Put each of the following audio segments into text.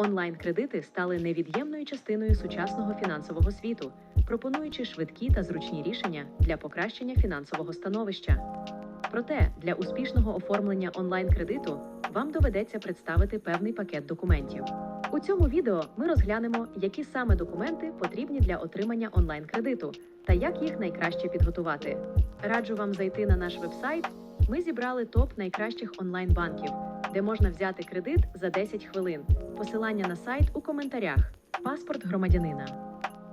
Онлайн-кредити стали невід'ємною частиною сучасного фінансового світу, пропонуючи швидкі та зручні рішення для покращення фінансового становища. Проте для успішного оформлення онлайн-кредиту вам доведеться представити певний пакет документів. У цьому відео ми розглянемо, які саме документи потрібні для отримання онлайн-кредиту та як їх найкраще підготувати. Раджу вам зайти на наш вебсайт. Ми зібрали топ найкращих онлайн-банків, де можна взяти кредит за 10 хвилин. Посилання на сайт у коментарях. Паспорт громадянина.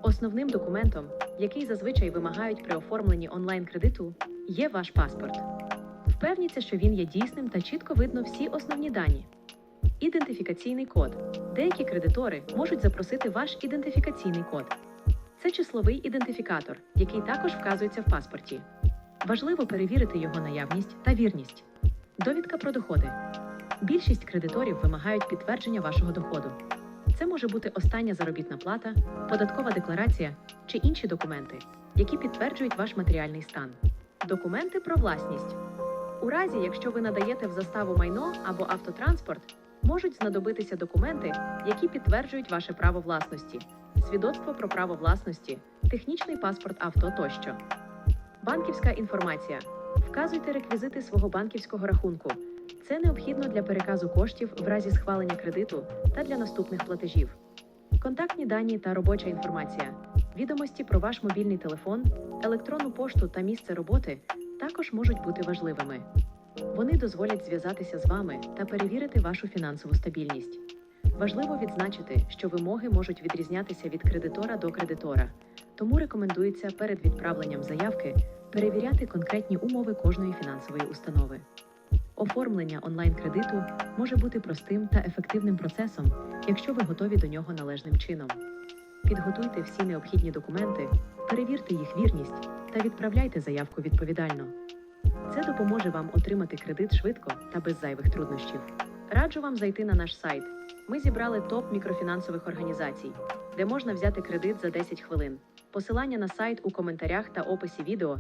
Основним документом, який зазвичай вимагають при оформленні онлайн-кредиту, є ваш паспорт. Впевніться, що він є дійсним та чітко видно всі основні дані. Ідентифікаційний код. Деякі кредитори можуть запросити ваш ідентифікаційний код. Це числовий ідентифікатор, який також вказується в паспорті. Важливо перевірити його наявність та вірність. Довідка про доходи. Більшість кредиторів вимагають підтвердження вашого доходу. Це може бути остання заробітна плата, податкова декларація чи інші документи, які підтверджують ваш матеріальний стан. Документи про власність. У разі, якщо ви надаєте в заставу майно або автотранспорт, можуть знадобитися документи, які підтверджують ваше право власності, свідоцтво про право власності, технічний паспорт авто тощо. Банківська інформація. Вказуйте реквізити свого банківського рахунку. Це необхідно для переказу коштів в разі схвалення кредиту та для наступних платежів. Контактні дані та робоча інформація. Відомості про ваш мобільний телефон, електронну пошту та місце роботи також можуть бути важливими. Вони дозволять зв'язатися з вами та перевірити вашу фінансову стабільність. Важливо відзначити, що вимоги можуть відрізнятися від кредитора до кредитора, тому рекомендується перед відправленням заявки перевіряти конкретні умови кожної фінансової установи. Оформлення онлайн-кредиту може бути простим та ефективним процесом, якщо ви готові до нього належним чином. Підготуйте всі необхідні документи, перевірте їх вірність та відправляйте заявку відповідально. Це допоможе вам отримати кредит швидко та без зайвих труднощів. Раджу вам зайти на наш сайт. Ми зібрали топ мікрофінансових організацій, де можна взяти кредит за 10 хвилин. Посилання на сайт у коментарях та описі відео.